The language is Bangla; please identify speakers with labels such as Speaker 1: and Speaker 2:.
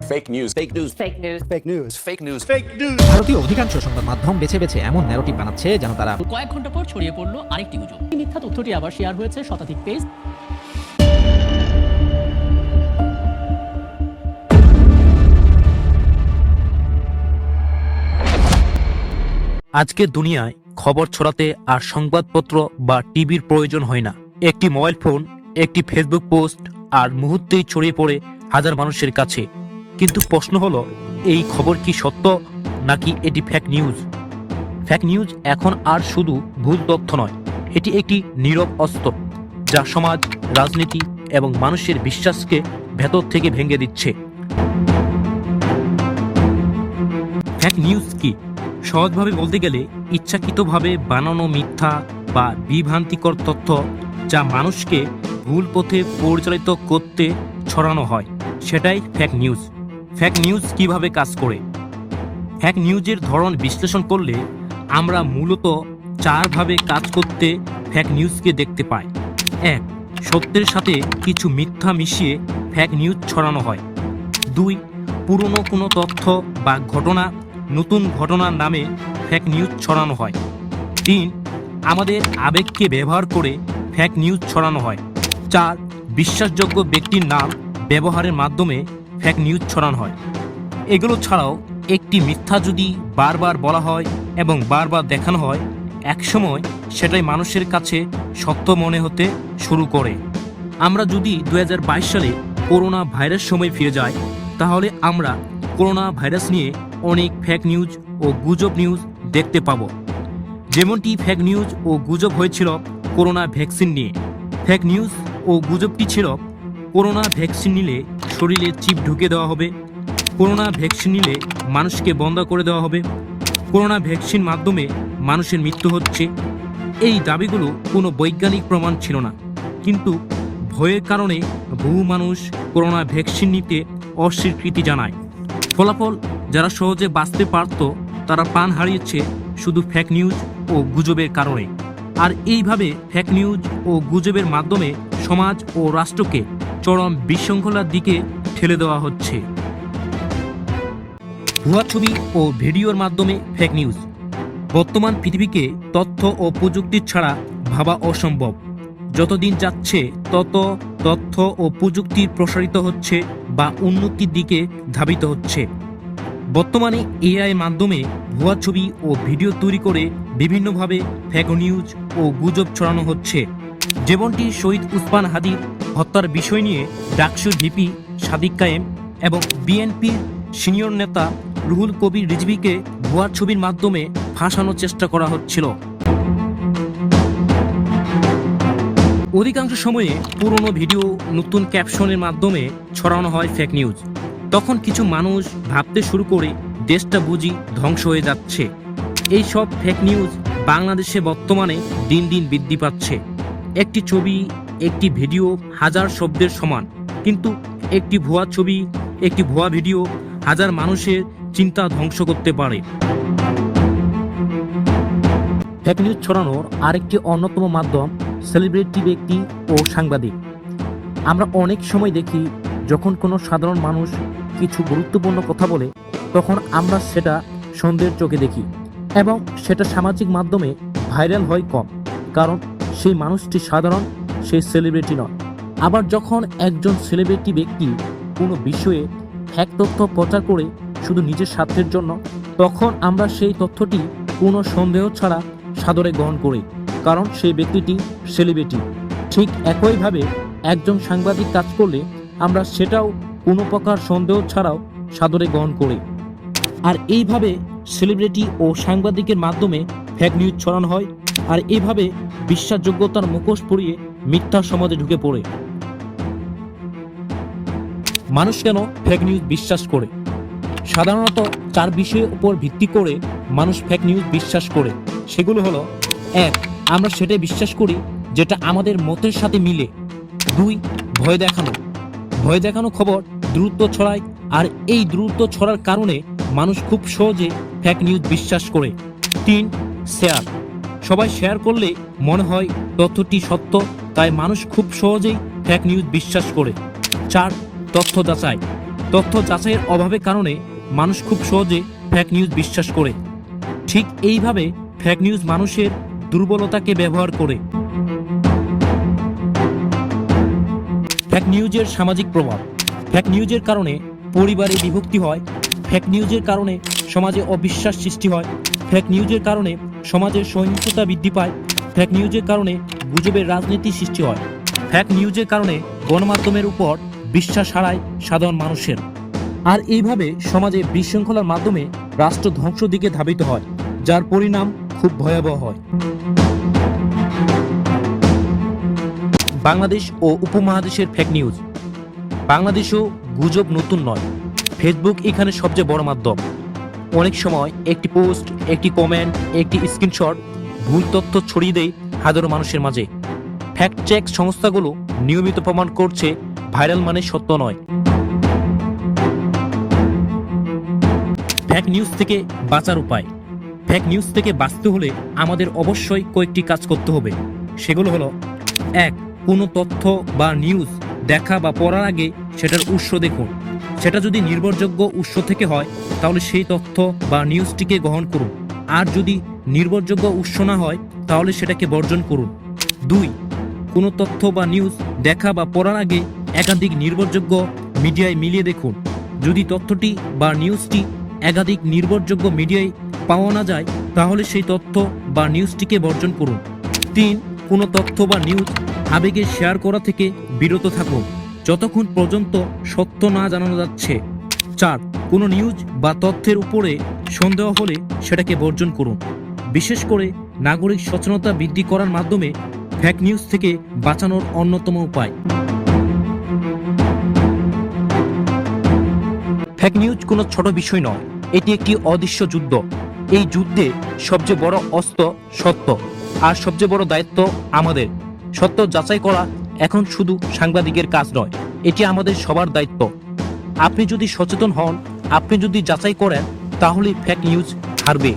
Speaker 1: Fake news. Fake news.
Speaker 2: Fake news.
Speaker 3: Fake news.
Speaker 1: Fake news.
Speaker 4: ভারতীয় অধিকাংশ সংবাদ মাধ্যম বেছে বেছে এমন ন্যারেটিভ বানাচ্ছে যেন তারা
Speaker 5: কয়েক ঘণ্টা পর ছড়িয়ে পড়ল আরেকটি গুজব এই মিথ্যা তথ্যটি আবার শেয়ার হয়েছে শতাধিক পেজ
Speaker 6: আজকের দুনিয়ায় খবর ছড়াতে আর সংবাদপত্র বা টিভির প্রয়োজন হয় না একটি মোবাইল ফোন একটি ফেসবুক পোস্ট আর মুহূর্তেই ছড়িয়ে পড়ে হাজার মানুষের কাছে কিন্তু প্রশ্ন হলো, এই খবর কি সত্য নাকি এটি ফ্যাক নিউজ ফ্যাক নিউজ এখন আর শুধু ভুল তথ্য নয়, এটি একটি নীরব অস্ত্র যা সমাজ, রাজনীতি এবং মানুষের বিশ্বাসকে ভেতর থেকে ভেঙে দিচ্ছে। ফ্যাক নিউজ কি? সহজভাবে বলতে গেলে, ইচ্ছাকৃতভাবে বানানো মিথ্যা বা বিভ্রান্তিকর তথ্য যা মানুষকে ভুল পথে পরিচালিত করতে ছড়ানো হয়, সেটাই ফ্যাক নিউজ ফ্যাক নিউজ কীভাবে কাজ করে? ফ্যাক নিউজের ধরন বিশ্লেষণ করলে আমরা মূলত চারভাবে কাজ করতে ফ্যাক নিউজকে দেখতে পাই। এক, সত্যের সাথে কিছু মিথ্যা মিশিয়ে ফ্যাক নিউজ ছড়ানো হয়। দুই, পুরনো কোনো তথ্য বা ঘটনা, নতুন ঘটনার নামে ফ্যাক নিউজ ছড়ানো হয়। তিন, আমাদের আবেগকে ব্যবহার করে ফ্যাক নিউজ ছড়ানো হয়। চার, বিশ্বাসযোগ্য ব্যক্তির নাম ব্যবহারের মাধ্যমে ফ্যাক নিউজ ছড়ানো হয়। এগুলো ছাড়াও একটি মিথ্যা যদি বারবার বলা হয় এবং বারবার দেখানো হয়, একসময় সেটাই মানুষের কাছে সত্য মনে হতে শুরু করে। আমরা যদি দু হাজার বাইশ সালে করোনা ভাইরাস সময় ফিরে যাই, তাহলে আমরা করোনা ভাইরাস নিয়ে অনেক ফেক নিউজ ও গুজব নিউজ দেখতে পাবো। যেমনটি ফেক নিউজ ও গুজব হয়েছিল করোনা ভ্যাকসিন নিয়ে। ফেক নিউজ ও গুজবটি ছিল করোনা ভ্যাকসিন নিলে শরীরে চিপ ঢুকে দেওয়া হবে। করোনা ভ্যাকসিন নিলে মানুষকে বন্ধ করে দেওয়া হবে। করোনা ভ্যাকসিন মাধ্যমে মানুষের মৃত্যু হচ্ছে। এই দাবিগুলো কোনো বৈজ্ঞানিক প্রমাণ ছিল না। কিন্তু ভয়ের কারণে বহু মানুষ করোনা ভ্যাকসিন নিতে অস্বীকৃতি জানায়। ফলাফল যারা সহজে বাঁচতে পারত, তারা প্রাণ হারিয়েছে শুধু ফেক নিউজ ও গুজবের কারণে। আর এইভাবে ফেক নিউজ ও গুজবের মাধ্যমে সমাজ ও রাষ্ট্রকে চরম বিশৃঙ্খলার দিকে ঠেলে দেওয়া হচ্ছে। ভুয়া ছবি ও ভিডিওর মাধ্যমে ফেক নিউজ বর্তমান পৃথিবীকে তথ্য ও প্রযুক্তি ছাড়া ভাবা অসম্ভব। যতদিন যাচ্ছে, তত তথ্য ও প্রযুক্তি প্রসারিত হচ্ছে বা উন্নতির দিকে ধাবিত হচ্ছে। বর্তমানে এআই মাধ্যমে ভুয়া ছবি ও ভিডিও তৈরি করে বিভিন্নভাবে ফেক নিউজ ও গুজব ছড়ানো হচ্ছে। যেমনটি শহীদ উসমান হাদির হত্যার বিষয় নিয়ে ডাকসুর ভিপি, সাদিক কায়েম এবং বিএনপির সিনিয়র নেতা রুহুল কবির রিজভিকে ভুয়া ছবির মাধ্যমে ফাঁসানোর চেষ্টা করা হচ্ছিল। অধিকাংশ সময়ে পুরনো ভিডিও নতুন ক্যাপশনের মাধ্যমে ছড়ানো হয় ফেক নিউজ তখন কিছু মানুষ ভাবতে শুরু করে দেশটা বুঝি ধ্বংস হয়ে যাচ্ছে। এই সব ফেক নিউজ বাংলাদেশে বর্তমানে দিন দিন বৃদ্ধি পাচ্ছে। একটি ছবি একটি ভিডিও হাজার শব্দের সমান। কিন্তু একটি ভুয়া ছবি, একটি ভুয়া ভিডিও হাজার মানুষের চিন্তা ধ্বংস করতে পারে। ফেক নিউজ ছড়ানোর আরেকটি অন্যতম মাধ্যম সেলিব্রিটি ব্যক্তি ও সাংবাদিক। আমরা অনেক সময় দেখি, যখন কোনো সাধারণ মানুষ কিছু গুরুত্বপূর্ণ কথা বলে, তখন আমরা সেটা সন্দেহের চোখে দেখি এবং সেটা সামাজিক মাধ্যমে ভাইরাল হয় কম। কারণ সেই মানুষটি সাধারণ সেই সেলিব্রিটি নয়। আবার যখন একজন সেলিব্রিটি ব্যক্তি কোনো বিষয়ে ফ্যাক তথ্য প্রচার করে শুধু নিজের স্বার্থের জন্য, তখন আমরা সেই তথ্যটি কোনো সন্দেহ ছাড়া সাদরে গ্রহণ করি, কারণ সেই ব্যক্তিটি সেলিব্রিটি ঠিক একইভাবে একজন সাংবাদিক কাজ করলে আমরা সেটাও কোনো প্রকার সন্দেহ ছাড়াও সাদরে গ্রহণ করি। আর এইভাবে সেলিব্রিটি ও সাংবাদিকের মাধ্যমে ফেক নিউজ ছড়ানো হয় আর এইভাবে বিশ্বাসযোগ্যতার মুখোশ পরিয়ে মিথ্যা সমাজে ঢুকে পড়ে। মানুষ কেন ফেক নিউজ বিশ্বাস করে? সাধারণত চার বিষয়ের উপর ভিত্তি করে মানুষ ফেক নিউজ বিশ্বাস করে। সেগুলো হলো, এক, আমরা সেটাই বিশ্বাস করি যেটা আমাদের মতের সাথে মিলে। দুই, ভয় দেখানো। ভয় দেখানো খবর দ্রুত ছড়ায় আর এই দ্রুত ছড়ার কারণে মানুষ খুব সহজে ফেক নিউজ বিশ্বাস করে। তিন শেয়ার সবাই শেয়ার করলে মনে হয় তথ্যটি সত্য, তাই মানুষ খুব সহজেই ফ্যাক নিউজ বিশ্বাস করে। চার, তথ্য যাচাই। তথ্য যাচাইয়ের অভাবের কারণে মানুষ খুব সহজে ফ্যাক নিউজ বিশ্বাস করে। ঠিক এইভাবে ফ্যাক নিউজ মানুষের দুর্বলতাকে ব্যবহার করে। ফ্যাক নিউজের সামাজিক প্রভাব। ফ্যাক নিউজের কারণে পরিবারে বিভক্তি হয়। ফ্যাক নিউজের কারণে সমাজে অবিশ্বাস সৃষ্টি হয়। ফ্যাক নিউজের কারণে সমাজের সহিংসতা বৃদ্ধি পায়। ফ্যাক নিউজের কারণে গুজবের রাজনীতি সৃষ্টি হয়। ফ্যাক নিউজের কারণে গণমাধ্যমের উপর বিশ্বাস হারায় সাধারণ মানুষের। আর এইভাবে সমাজে বিশৃঙ্খলার মাধ্যমে রাষ্ট্র ধ্বংস দিকে ধাবিত হয়, যার পরিণাম খুব ভয়াবহ হয়। বাংলাদেশ ও উপমহাদেশের ফেক নিউজ বাংলাদেশেও গুজব নতুন নয়। ফেসবুক এখানে সবচেয়ে বড় মাধ্যম। অনেক সময় একটি পোস্ট, একটি কমেন্ট, একটি স্ক্রিনশট, ভুল তথ্য ছড়িয়ে দেয় হাজারো মানুষের মাঝে। ফ্যাক্ট চেক সংস্থাগুলো নিয়মিত প্রমাণ করছে ভাইরাল মানে সত্য নয়। ফ্যাক নিউজ থেকে বাঁচার উপায়। ফ্যাক নিউজ থেকে বাঁচতে হলে আমাদের অবশ্যই কয়েকটি কাজ করতে হবে। সেগুলো হলো, এক, কোনো তথ্য বা নিউজ দেখা বা পড়ার আগে সেটার উৎস দেখুন। সেটা যদি নির্ভরযোগ্য উৎস থেকে হয়, তাহলে সেই তথ্য বা নিউজটিকে গ্রহণ করুন। আর যদি নির্ভরযোগ্য উৎস না হয়, তাহলে সেটাকে বর্জন করুন। দুই, কোনো তথ্য বা নিউজ দেখা বা পড়ার আগে একাধিক নির্ভরযোগ্য মিডিয়ায় মিলিয়ে দেখুন। যদি তথ্যটি বা নিউজটি একাধিক নির্ভরযোগ্য মিডিয়ায় পাওয়া না যায়, তাহলে সেই তথ্য বা নিউজটিকে বর্জন করুন। তিন, কোনো তথ্য বা নিউজ আবেগে শেয়ার করা থেকে বিরত থাকুন। যতক্ষণ পর্যন্ত সত্য না জানানো যাচ্ছে, চার, কোনো নিউজ বা তথ্যের উপরে সন্দেহ হলে সেটাকে বর্জন করুন। বিশেষ করে নাগরিক সচেতনতা বৃদ্ধি করার মাধ্যমে ফ্যাক নিউজ থেকে বাঁচানোর অন্যতম উপায়। ফ্যাক নিউজ কোনো ছোট বিষয় নয়, এটি একটি অদৃশ্য যুদ্ধ। এই যুদ্ধে সবচেয়ে বড় অস্ত্র সত্য, আর সবচেয়ে বড় দায়িত্ব আমাদের। সত্য যাচাই করা এখন শুধু সাংবাদিকের কাজ নয়, এটি আমাদের সবার দায়িত্ব। আপনি যদি সচেতন হন, আপনি যদি যাচাই করেন তাহলে ফেক নিউজ হারবে